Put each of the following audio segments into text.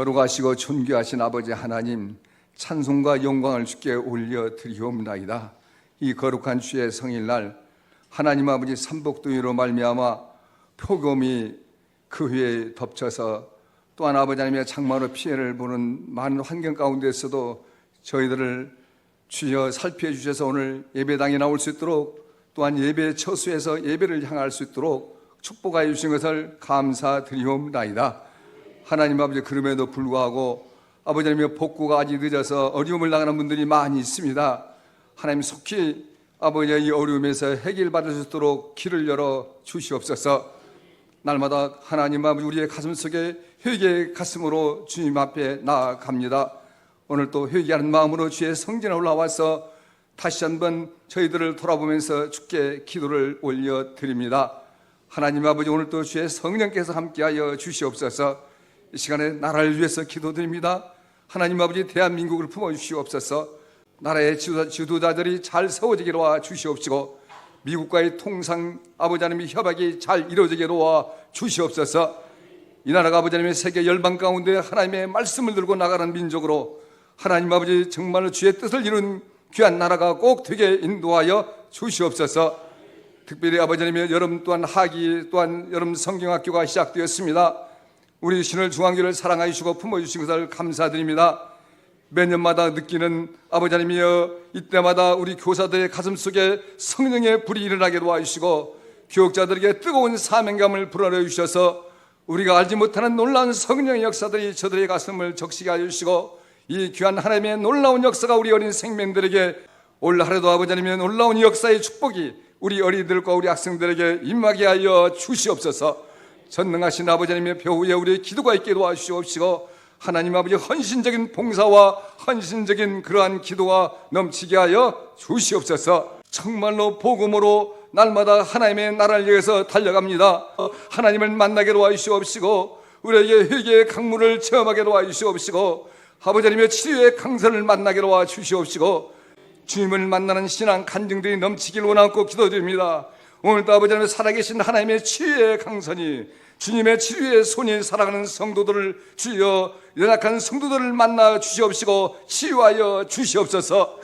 거룩하시고 존귀하신 아버지 하나님 찬송과 영광을 주께 올려 드리옵나이다. 이 거룩한 주의 성일날 하나님 아버지 삼복도위로 말미암아 폭염이 그 위에 덮쳐서 또한 아버지 하나님의 장마로 피해를 보는 많은 환경 가운데서도 저희들을 주여 살피해 주셔서 오늘 예배당에 나올 수 있도록 또한 예배 처수에서 예배를 향할 수 있도록 축복하여 주신 것을 감사드리옵나이다. 하나님 아버지 그럼에도 불구하고 아버지 하나님의 복구가 아직 늦어서 어려움을 당하는 분들이 많이 있습니다. 하나님 속히 아버지의 이 어려움에서 해결 받을 수 있도록 길을 열어 주시옵소서. 날마다 하나님 아버지 우리의 가슴 속에 회개의 가슴으로 주님 앞에 나아갑니다. 오늘 또 회개하는 마음으로 주의 성전에 올라와서 다시 한번 저희들을 돌아보면서 주께 기도를 올려 드립니다. 하나님 아버지 오늘 또 주의 성령께서 함께하여 주시옵소서. 이 시간에 나라를 위해서 기도드립니다. 하나님 아버지 대한민국을 품어 주시옵소서. 나라의 지도자, 지도자 들이 잘 세워지게 도와 주시옵시고 미국과의 통상 아버지 하나님의 협약이 잘 이루어지게 도와 주시옵소서. 이 나라가 아버지 하나님의 세계 열방 가운데 하나님의 말씀을 들고 나가는 민족으로 하나님 아버지 정말로 주의 뜻을 이룬 귀한 나라가 꼭 되게 인도하여 주시옵소서. 특별히 아버지 하나님의 여름 또한 하기 또한 여름 성경학교가 시작되었습니다. 우리 신을 중앙교를 사랑하여 주시고 품어주신 것을 감사드립니다. 매년마다 느끼는 아버지 하나님이여 이때마다 우리 교사들의 가슴 속에 성령의 불이 일어나게 도와주시고 교육자들에게 뜨거운 사명감을 불어넣어 주셔서 우리가 알지 못하는 놀라운 성령의 역사들이 저들의 가슴을 적시게 하여 주시고 이 귀한 하나님의 놀라운 역사가 우리 어린 생명들에게 올 하루도 아버지 하나님의 놀라운 역사의 축복이 우리 어린이들과 우리 학생들에게 임하게 하여 주시옵소서 전능하신 아버지 하나님의 배후에 우리의 기도가 있게 도와주시옵시고 하나님 아버지 헌신적인 봉사와 헌신적인 그러한 기도가 넘치게 하여 주시옵소서 정말로 복음으로 날마다 하나님의 나라를 위해서 달려갑니다 하나님을 만나게 도와주시옵시고 우리에게 회개의 강물을 체험하게 도와주시옵시고 아버지 하나님의 치유의 강선을 만나게 도와주시옵시고 주님을 만나는 신앙 간증들이 넘치길 원하고 기도드립니다. 오늘도 아버지 하나님 살아계신 하나님의 치유의 강선이 주님의 치유의 손이 살아가는 성도들을 주여 연약한 성도들을 만나 주시옵시고 치유하여 주시옵소서.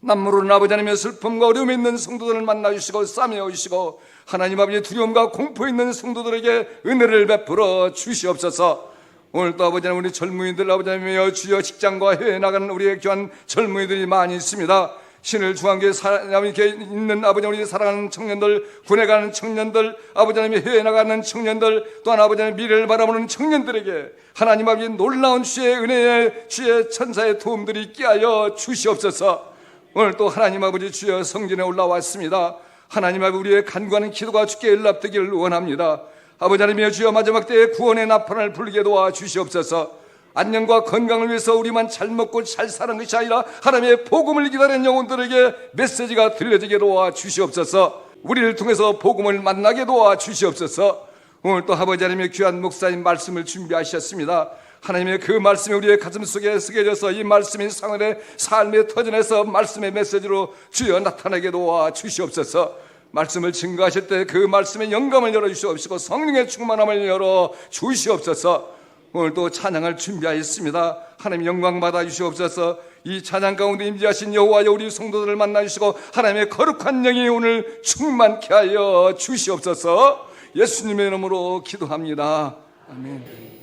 남무르는 아버지 하나님의 슬픔과 어려움이 있는 성도들을 만나 주시고 싸매어 주시고 하나님 아버지의 두려움과 공포 있는 성도들에게 은혜를 베풀어 주시옵소서. 오늘도 아버지 하나님 우리 젊은이들 아버지 하나님이여 주여 직장과 해외에 나가는 우리의 귀한 젊은이들이 많이 있습니다. 신을 중앙교회 사람이 있는 아버지 우리 사랑하는 청년들, 군에 가는 청년들, 아버지 하나님의 해외에 나가는 청년들, 또한 아버지 하나님 미래를 바라보는 청년들에게 하나님 아버지 놀라운 주의 은혜의 주의 천사의 도움들이 있게 하여 주시옵소서. 오늘 또 하나님 아버지 주여 성전에 올라왔습니다. 하나님 아버지 우리의 간구하는 기도가 주께 연락되기를 원합니다. 아버지 하나님의 주여 마지막 때에 구원의 나팔을 불게 도와 주시옵소서. 안녕과 건강을 위해서 우리만 잘 먹고 잘 사는 것이 아니라 하나님의 복음을 기다리는 영혼들에게 메시지가 들려지게 도와 주시옵소서. 우리를 통해서 복음을 만나게 도와 주시옵소서. 오늘 또 아버지 하나님의 귀한 목사님 말씀을 준비하셨습니다. 하나님의 그 말씀이 우리의 가슴 속에 새겨져서 이 말씀이 상원의 삶의 터전에서 말씀의 메시지로 주여 나타나게 도와 주시옵소서. 말씀을 증거하실 때 그 말씀의 영감을 열어 주시옵시고 성령의 충만함을 열어 주시옵소서. 오늘 또 찬양을 준비하였습니다. 하나님 영광 받아 주시옵소서. 이 찬양 가운데 임재하신 여호와여 우리 성도들을 만나 주시고 하나님의 거룩한 영이 오늘 충만케 하여 주시옵소서. 예수님의 이름으로 기도합니다. 아멘.